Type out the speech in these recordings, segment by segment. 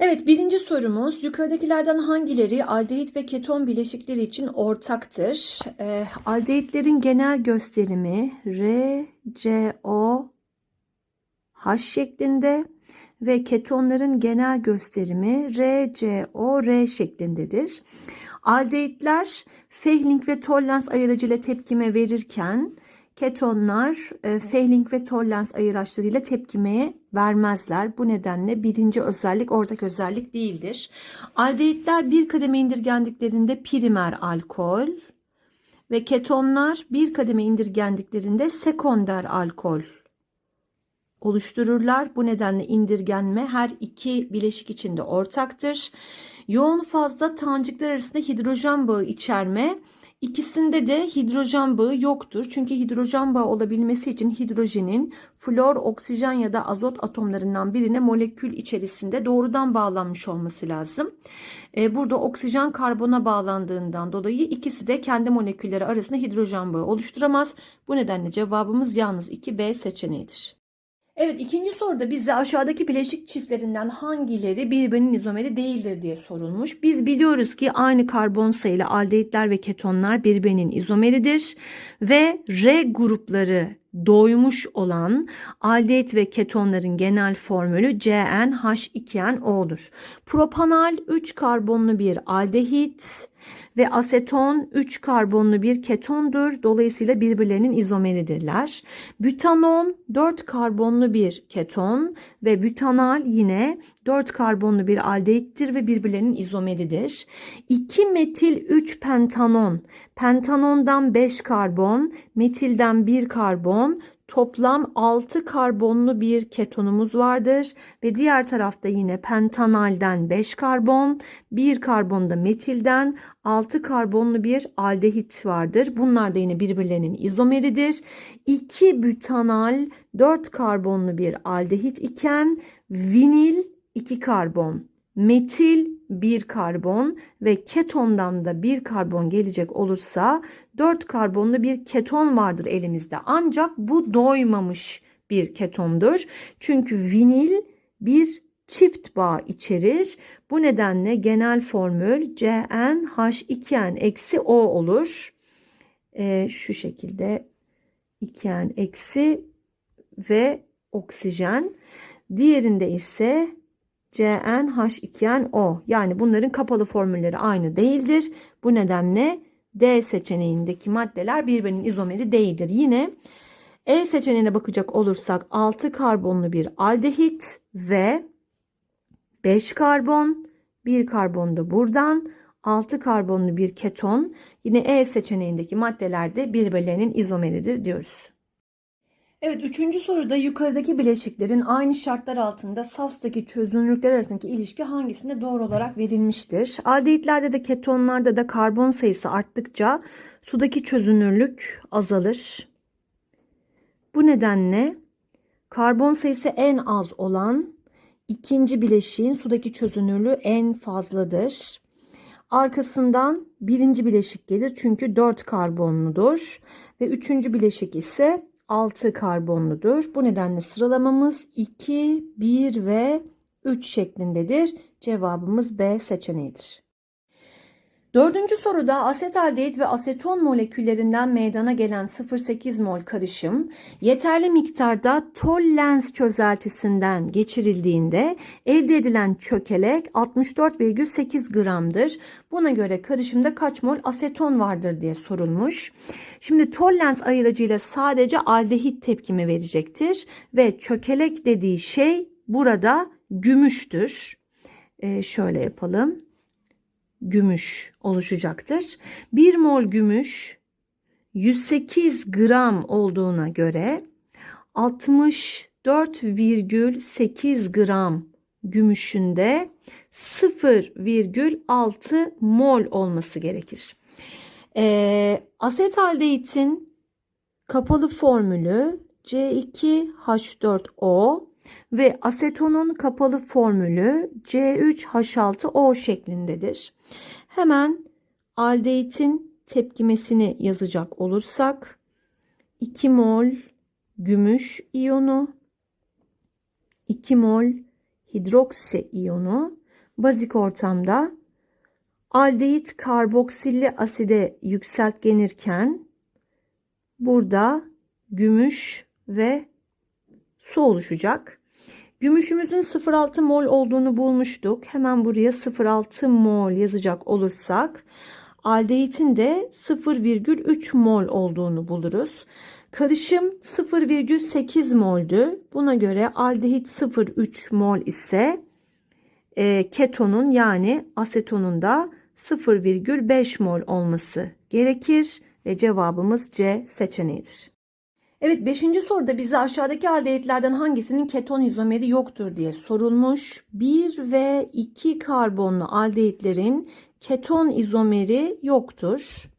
Evet, birinci sorumuz yukarıdakilerden hangileri aldehit ve keton bileşikleri için ortaktır? Ee, aldehitlerin genel gösterimi R, C, O, H şeklinde ve ketonların genel gösterimi R, C, O, R şeklindedir. Aldehitler Fehling ve Tollens ayırıcıyla tepkime verirken ketonlar e, Fehling ve Tollens ayıraçlarıyla tepkimeye vermezler. Bu nedenle birinci özellik ortak özellik değildir. Aldehitler bir kademe indirgendiklerinde primer alkol ve ketonlar bir kademe indirgendiklerinde sekonder alkol oluştururlar. Bu nedenle indirgenme her iki bileşik içinde ortaktır. Yoğun fazla tanecikler arasında hidrojen bağı içerme ikisinde de hidrojen bağı yoktur. Çünkü hidrojen bağı olabilmesi için hidrojenin flor, oksijen ya da azot atomlarından birine molekül içerisinde doğrudan bağlanmış olması lazım. Ee, Burada oksijen karbona bağlandığından dolayı ikisi de kendi molekülleri arasında hidrojen bağı oluşturamaz. Bu nedenle cevabımız yalnız 2B seçeneğidir. Evet ikinci soruda bize aşağıdaki bileşik çiftlerinden hangileri birbirinin izomeri değildir diye sorulmuş. Biz biliyoruz ki aynı karbon sayılı aldehitler ve ketonlar birbirinin izomeridir ve R grupları doymuş olan aldehit ve ketonların genel formülü CnH2nO'dur. Propanal 3 karbonlu bir aldehit ve aseton 3 karbonlu bir ketondur. Dolayısıyla birbirlerinin izomeridirler. Bütanon 4 karbonlu bir keton ve bütanal yine 4 karbonlu bir aldehittir ve birbirlerinin izomeridir. 2 metil 3 pentanon, pentanondan 5 karbon, metilden 1 karbon, toplam 6 karbonlu bir ketonumuz vardır ve diğer tarafta yine pentanalden 5 karbon, 1 karbon da metilden 6 karbonlu bir aldehit vardır. Bunlar da yine birbirlerinin izomeridir. 2 bütanal 4 karbonlu bir aldehit iken vinil 2 karbon, metil 1 karbon ve ketondan da 1 karbon gelecek olursa 4 karbonlu bir keton vardır elimizde. Ancak bu doymamış bir ketondur. Çünkü vinil bir çift bağ içerir. Bu nedenle genel formül CnH2n eksi O olur. Ee, şu şekilde 2n eksi ve oksijen. Diğerinde ise CnH2nO. Yani bunların kapalı formülleri aynı değildir. Bu nedenle D seçeneğindeki maddeler birbirinin izomeri değildir. Yine E seçeneğine bakacak olursak 6 karbonlu bir aldehit ve 5 karbon, 1 karbon da buradan 6 karbonlu bir keton yine E seçeneğindeki maddeler de birbirlerinin izomeridir diyoruz. Evet, üçüncü soruda yukarıdaki bileşiklerin aynı şartlar altında saf sudaki çözünürlükler arasındaki ilişki hangisinde doğru olarak verilmiştir? Aldehitlerde de ketonlarda da karbon sayısı arttıkça sudaki çözünürlük azalır. Bu nedenle karbon sayısı en az olan ikinci bileşiğin sudaki çözünürlüğü en fazladır. Arkasından birinci bileşik gelir çünkü 4 karbonludur ve üçüncü bileşik ise 6 karbonludur. Bu nedenle sıralamamız 2, 1 ve 3 şeklindedir. Cevabımız B seçeneğidir. Dördüncü soruda asetaldehit ve aseton moleküllerinden meydana gelen 0,8 mol karışım yeterli miktarda Tollens çözeltisinden geçirildiğinde elde edilen çökelek 64,8 gramdır. Buna göre karışımda kaç mol aseton vardır diye sorulmuş. Şimdi Tollens ayırıcıyla sadece aldehit tepkimi verecektir ve çökelek dediği şey burada gümüştür. Ee, şöyle yapalım gümüş oluşacaktır. 1 mol gümüş 108 gram olduğuna göre 64,8 gram gümüşünde 0,6 mol olması gerekir. E, asetaldehit'in kapalı formülü C2H4O ve asetonun kapalı formülü C3H6O şeklindedir. Hemen aldehit'in tepkimesini yazacak olursak 2 mol gümüş iyonu 2 mol hidroksi iyonu bazik ortamda aldehit karboksilli aside yükseltgenirken burada gümüş ve su oluşacak. Gümüşümüzün 0,6 mol olduğunu bulmuştuk. Hemen buraya 0,6 mol yazacak olursak aldehitin de 0,3 mol olduğunu buluruz. Karışım 0,8 moldü. Buna göre aldehit 0,3 mol ise e, ketonun yani asetonun da 0,5 mol olması gerekir ve cevabımız C seçeneğidir. Evet 5. soruda bize aşağıdaki aldehitlerden hangisinin keton izomeri yoktur diye sorulmuş. 1 ve 2 karbonlu aldehitlerin keton izomeri yoktur.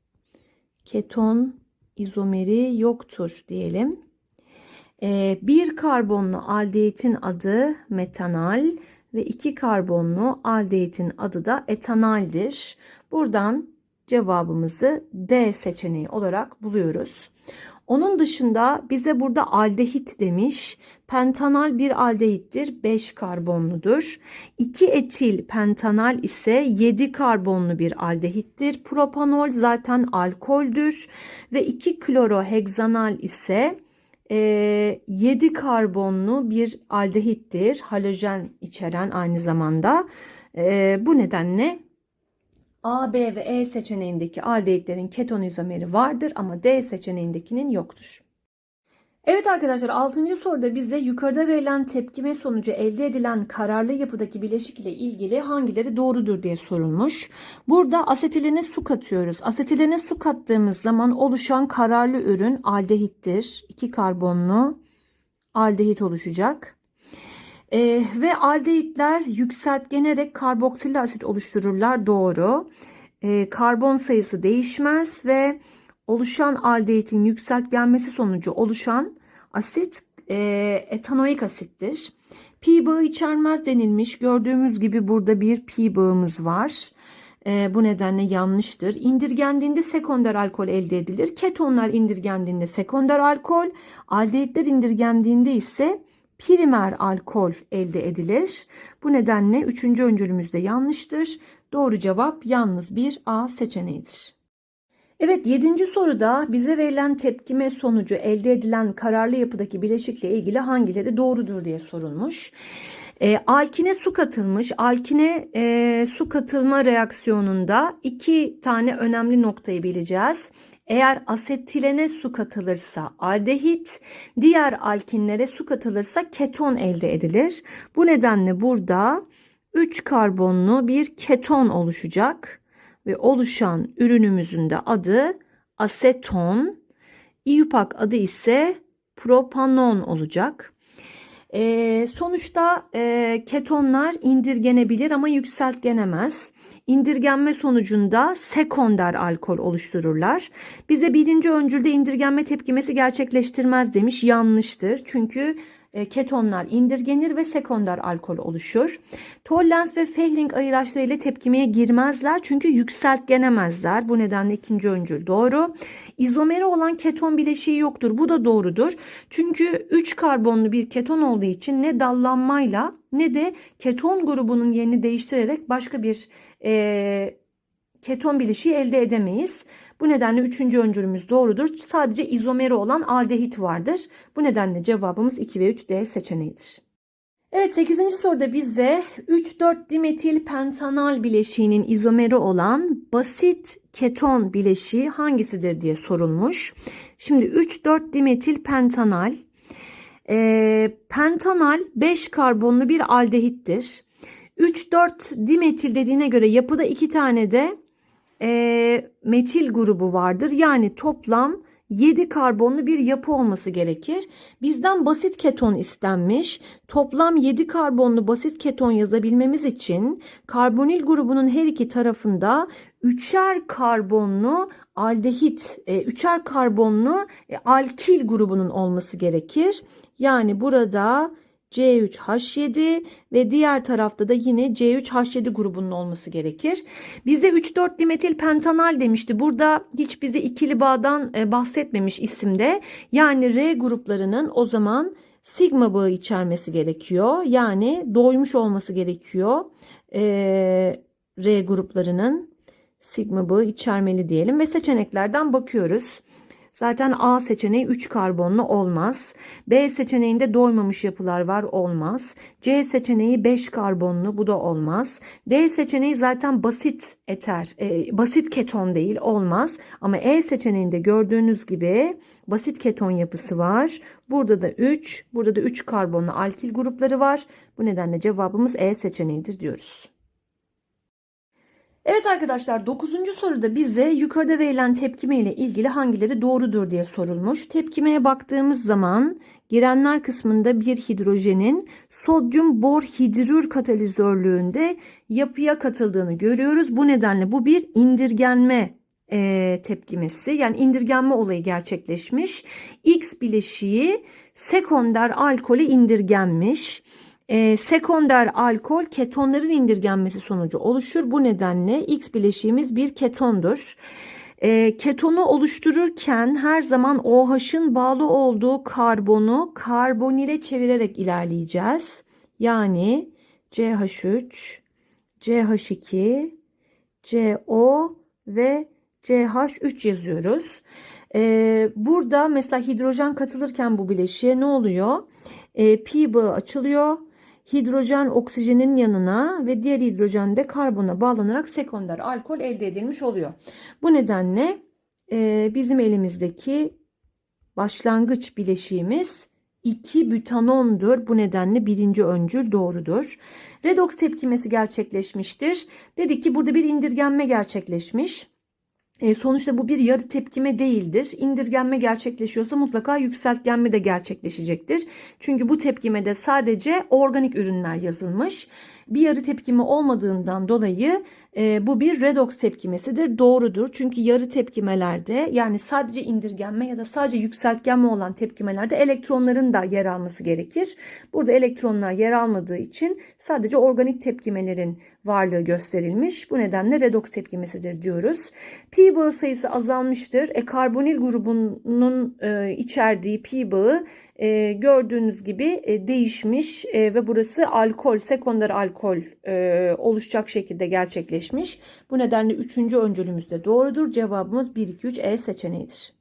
Keton izomeri yoktur diyelim. Ee, bir karbonlu aldehitin adı metanal ve iki karbonlu aldehitin adı da etanaldir. Buradan cevabımızı D seçeneği olarak buluyoruz. Onun dışında bize burada aldehit demiş. Pentanal bir aldehittir. 5 karbonludur. 2 etil pentanal ise 7 karbonlu bir aldehittir. Propanol zaten alkoldür. Ve 2 kloroheksanal ise 7 karbonlu bir aldehittir. Halojen içeren aynı zamanda. Bu nedenle A, B ve E seçeneğindeki aldehitlerin keton izomeri vardır ama D seçeneğindekinin yoktur. Evet arkadaşlar 6. soruda bize yukarıda verilen tepkime sonucu elde edilen kararlı yapıdaki bileşik ile ilgili hangileri doğrudur diye sorulmuş. Burada asetiline su katıyoruz. Asetiline su kattığımız zaman oluşan kararlı ürün aldehittir. 2 karbonlu aldehit oluşacak. Ee, ve aldehitler yükseltgenerek karboksil asit oluştururlar doğru. Ee, karbon sayısı değişmez ve oluşan aldehitin yükseltgenmesi sonucu oluşan asit e, etanoik asittir. Pi bağı içermez denilmiş. Gördüğümüz gibi burada bir pi bağımız var. E, bu nedenle yanlıştır. İndirgendiğinde sekonder alkol elde edilir. Ketonlar indirgendiğinde sekonder alkol, aldehitler indirgendiğinde ise primer alkol elde edilir. Bu nedenle üçüncü öncülümüz de yanlıştır. Doğru cevap yalnız bir A seçeneğidir. Evet 7. soruda bize verilen tepkime sonucu elde edilen kararlı yapıdaki bileşikle ilgili hangileri doğrudur diye sorulmuş. E, alkine su katılmış. Alkine e, su katılma reaksiyonunda iki tane önemli noktayı bileceğiz. Eğer asetilene su katılırsa aldehit, diğer alkinlere su katılırsa keton elde edilir. Bu nedenle burada 3 karbonlu bir keton oluşacak ve oluşan ürünümüzün de adı aseton. İUPAC adı ise propanon olacak. E, sonuçta e, ketonlar indirgenebilir ama yükseltgenemez. İndirgenme sonucunda sekonder alkol oluştururlar. Bize birinci öncülde indirgenme tepkimesi gerçekleştirmez demiş. Yanlıştır. Çünkü ketonlar indirgenir ve sekonder alkol oluşur. Tollens ve Fehring ayıraçları ile tepkimeye girmezler çünkü yükseltgenemezler. Bu nedenle ikinci öncül doğru. İzomeri olan keton bileşiği yoktur. Bu da doğrudur. Çünkü 3 karbonlu bir keton olduğu için ne dallanmayla ne de keton grubunun yerini değiştirerek başka bir e, keton bileşiği elde edemeyiz. Bu nedenle üçüncü öncülümüz doğrudur. Sadece izomeri olan aldehit vardır. Bu nedenle cevabımız 2 ve 3 D seçeneğidir. Evet 8. soruda bize 3,4 dimetil pentanal bileşiğinin izomeri olan basit keton bileşiği hangisidir diye sorulmuş. Şimdi 3,4 dimetil pentanal e, pentanal 5 karbonlu bir aldehittir. 3,4 dimetil dediğine göre yapıda iki tane de e, metil grubu vardır. Yani toplam 7 karbonlu bir yapı olması gerekir. Bizden basit keton istenmiş. Toplam 7 karbonlu basit keton yazabilmemiz için karbonil grubunun her iki tarafında üçer karbonlu aldehit, üçer karbonlu alkil grubunun olması gerekir. Yani burada C3H7 ve diğer tarafta da yine C3H7 grubunun olması gerekir. Bizde 3,4 dimetil pentanal demişti. Burada hiç bize ikili bağdan e, bahsetmemiş isimde. Yani R gruplarının o zaman sigma bağı içermesi gerekiyor. Yani doymuş olması gerekiyor. Ee, R gruplarının sigma bağı içermeli diyelim ve seçeneklerden bakıyoruz. Zaten A seçeneği 3 karbonlu olmaz. B seçeneğinde doymamış yapılar var olmaz. C seçeneği 5 karbonlu bu da olmaz. D seçeneği zaten basit eter, e, basit keton değil olmaz. Ama E seçeneğinde gördüğünüz gibi basit keton yapısı var. Burada da 3, burada da 3 karbonlu alkil grupları var. Bu nedenle cevabımız E seçeneğidir diyoruz. Evet arkadaşlar 9. soruda bize yukarıda verilen tepkime ile ilgili hangileri doğrudur diye sorulmuş. Tepkimeye baktığımız zaman girenler kısmında bir hidrojenin sodyum bor hidrür katalizörlüğünde yapıya katıldığını görüyoruz. Bu nedenle bu bir indirgenme e, tepkimesi yani indirgenme olayı gerçekleşmiş. X bileşiği sekonder alkole indirgenmiş e, sekonder alkol ketonların indirgenmesi sonucu oluşur. Bu nedenle X bileşiğimiz bir ketondur. E, ketonu oluştururken her zaman OH'ın bağlı olduğu karbonu karbonile çevirerek ilerleyeceğiz. Yani CH3, CH2, CO ve CH3 yazıyoruz. Ee, burada mesela hidrojen katılırken bu bileşiğe ne oluyor? Ee, pi bağı açılıyor hidrojen oksijenin yanına ve diğer hidrojen de karbona bağlanarak sekonder alkol elde edilmiş oluyor. Bu nedenle e, bizim elimizdeki başlangıç bileşiğimiz 2 butanondur. Bu nedenle birinci öncül doğrudur. Redoks tepkimesi gerçekleşmiştir. Dedik ki burada bir indirgenme gerçekleşmiş. E, sonuçta bu bir yarı tepkime değildir. İndirgenme gerçekleşiyorsa mutlaka yükseltgenme de gerçekleşecektir. Çünkü bu tepkimede sadece organik ürünler yazılmış. Bir yarı tepkime olmadığından dolayı e, bu bir redoks tepkimesidir. Doğrudur. Çünkü yarı tepkimelerde yani sadece indirgenme ya da sadece yükseltgenme olan tepkimelerde elektronların da yer alması gerekir. Burada elektronlar yer almadığı için sadece organik tepkimelerin varlığı gösterilmiş. Bu nedenle redoks tepkimesidir diyoruz. Pi bağı sayısı azalmıştır. E, karbonil grubunun e, içerdiği pi bağı e, gördüğünüz gibi e, değişmiş e, ve burası alkol, sekonder alkol e, oluşacak şekilde gerçekleşmiş. Bu nedenle üçüncü öncülümüz de doğrudur. Cevabımız 1, 2, 3 E seçeneğidir.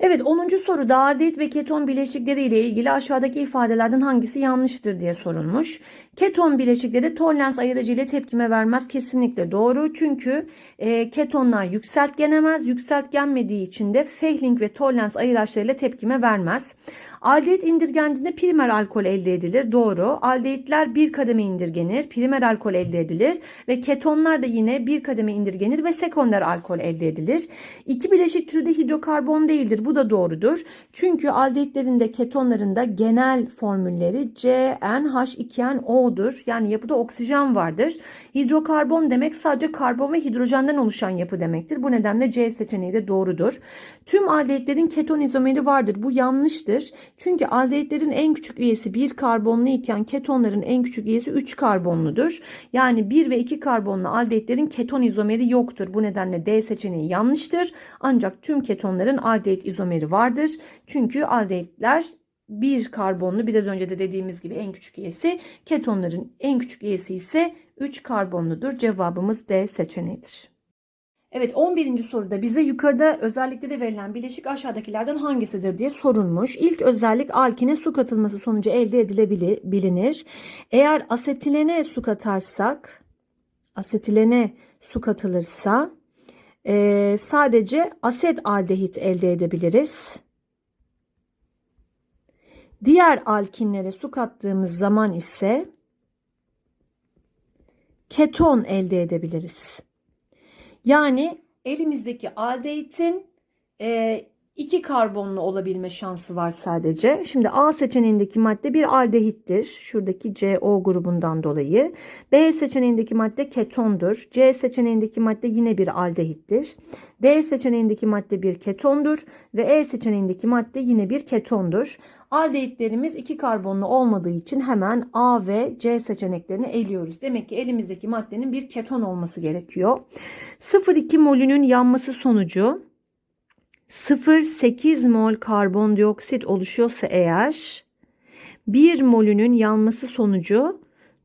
Evet 10. soruda aldehit ve keton bileşikleri ile ilgili aşağıdaki ifadelerden hangisi yanlıştır diye sorulmuş. Keton bileşikleri Tollens ayırıcı ile tepkime vermez kesinlikle doğru. Çünkü e, ketonlar yükseltgenemez. Yükseltgenmediği için de Fehling ve Tollens ayıraçlarıyla tepkime vermez. Aldehit indirgendiğinde primer alkol elde edilir. Doğru. Aldehitler bir kademe indirgenir. Primer alkol elde edilir. Ve ketonlar da yine bir kademe indirgenir ve sekonder alkol elde edilir. İki bileşik türü de hidrokarbon değildir. Bu da doğrudur. Çünkü aldehitlerinde ketonlarında genel formülleri CnH2nO'dur. Yani yapıda oksijen vardır. Hidrokarbon demek sadece karbon ve hidrojenden oluşan yapı demektir. Bu nedenle C seçeneği de doğrudur. Tüm aldehitlerin keton izomeri vardır. Bu yanlıştır. Çünkü aldehitlerin en küçük üyesi 1 karbonlu iken ketonların en küçük üyesi 3 karbonludur. Yani 1 ve 2 karbonlu aldehitlerin keton izomeri yoktur. Bu nedenle D seçeneği yanlıştır. Ancak tüm ketonların aldehit vardır. Çünkü aldehitler bir karbonlu biraz önce de dediğimiz gibi en küçük üyesi ketonların en küçük üyesi ise 3 karbonludur. Cevabımız D seçeneğidir. Evet 11. soruda bize yukarıda özellikleri verilen bileşik aşağıdakilerden hangisidir diye sorulmuş. İlk özellik alkine su katılması sonucu elde edilebilir. Eğer asetilene su katarsak, asetilene su katılırsa e, sadece aset aldehit elde edebiliriz. Diğer alkinlere su kattığımız zaman ise keton elde edebiliriz. Yani elimizdeki aldehidin e, iki karbonlu olabilme şansı var sadece. Şimdi A seçeneğindeki madde bir aldehittir. Şuradaki CO grubundan dolayı. B seçeneğindeki madde ketondur. C seçeneğindeki madde yine bir aldehittir. D seçeneğindeki madde bir ketondur. Ve E seçeneğindeki madde yine bir ketondur. Aldehitlerimiz iki karbonlu olmadığı için hemen A ve C seçeneklerini eliyoruz. Demek ki elimizdeki maddenin bir keton olması gerekiyor. 0,2 molünün yanması sonucu 0,8 mol karbondioksit oluşuyorsa eğer 1 molünün yanması sonucu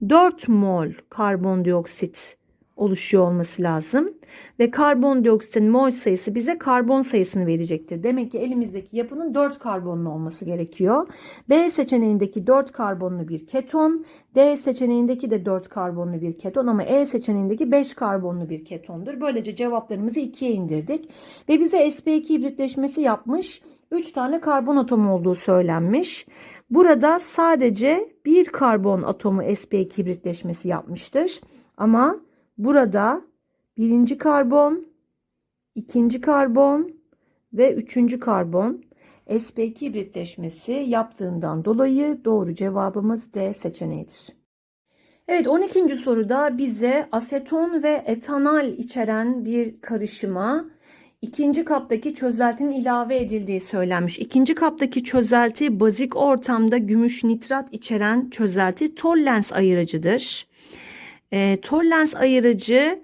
4 mol karbondioksit oluşuyor olması lazım. Ve karbondioksitin mol sayısı bize karbon sayısını verecektir. Demek ki elimizdeki yapının 4 karbonlu olması gerekiyor. B seçeneğindeki 4 karbonlu bir keton, D seçeneğindeki de 4 karbonlu bir keton ama E seçeneğindeki 5 karbonlu bir ketondur. Böylece cevaplarımızı 2'ye indirdik. Ve bize sp2 hibritleşmesi yapmış 3 tane karbon atomu olduğu söylenmiş. Burada sadece bir karbon atomu sp2 hibritleşmesi yapmıştır. Ama burada birinci karbon, ikinci karbon ve üçüncü karbon sp2 hibritleşmesi yaptığından dolayı doğru cevabımız D seçeneğidir. Evet 12. soruda bize aseton ve etanal içeren bir karışıma ikinci kaptaki çözeltinin ilave edildiği söylenmiş. İkinci kaptaki çözelti bazik ortamda gümüş nitrat içeren çözelti Tollens ayırıcıdır. E, Tollens ayırıcı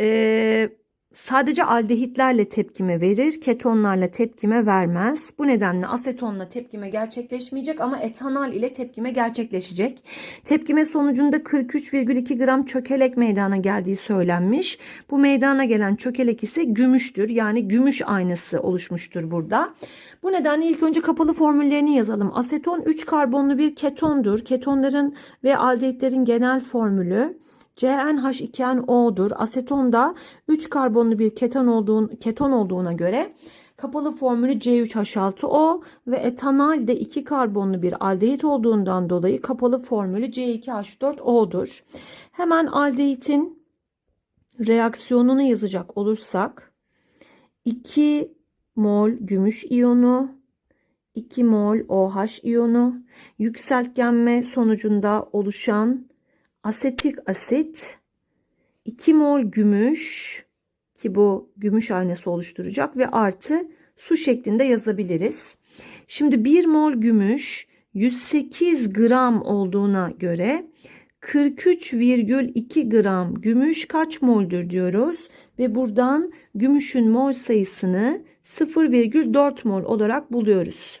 e, sadece aldehitlerle tepkime verir, ketonlarla tepkime vermez. Bu nedenle asetonla tepkime gerçekleşmeyecek ama etanal ile tepkime gerçekleşecek. Tepkime sonucunda 43,2 gram çökelek meydana geldiği söylenmiş. Bu meydana gelen çökelek ise gümüştür. Yani gümüş aynası oluşmuştur burada. Bu nedenle ilk önce kapalı formüllerini yazalım. Aseton 3 karbonlu bir ketondur. Ketonların ve aldehitlerin genel formülü CnH2nO'dur. Aseton da 3 karbonlu bir keton, olduğun, keton olduğuna göre kapalı formülü C3H6O ve etanal de 2 karbonlu bir aldehit olduğundan dolayı kapalı formülü C2H4O'dur. Hemen aldehitin reaksiyonunu yazacak olursak 2 mol gümüş iyonu 2 mol OH iyonu yükseltgenme sonucunda oluşan asetik asit 2 mol gümüş ki bu gümüş aynası oluşturacak ve artı su şeklinde yazabiliriz. Şimdi 1 mol gümüş 108 gram olduğuna göre 43,2 gram gümüş kaç moldür diyoruz ve buradan gümüşün mol sayısını 0,4 mol olarak buluyoruz.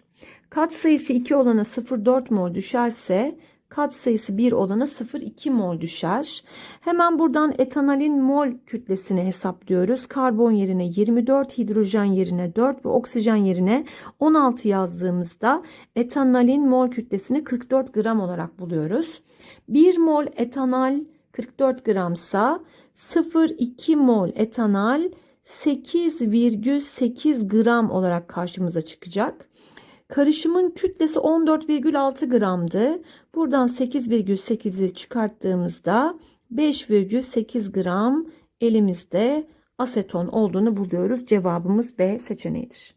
Kat sayısı 2 olana 0,4 mol düşerse kat sayısı 1 olana 0,2 mol düşer. Hemen buradan etanalin mol kütlesini hesaplıyoruz. Karbon yerine 24, hidrojen yerine 4 ve oksijen yerine 16 yazdığımızda etanalin mol kütlesini 44 gram olarak buluyoruz. 1 mol etanal 44 gramsa 0,2 mol etanal 8,8 gram olarak karşımıza çıkacak. Karışımın kütlesi 14,6 gramdı. Buradan 8,8'i çıkarttığımızda 5,8 gram elimizde aseton olduğunu buluyoruz. Cevabımız B seçeneğidir.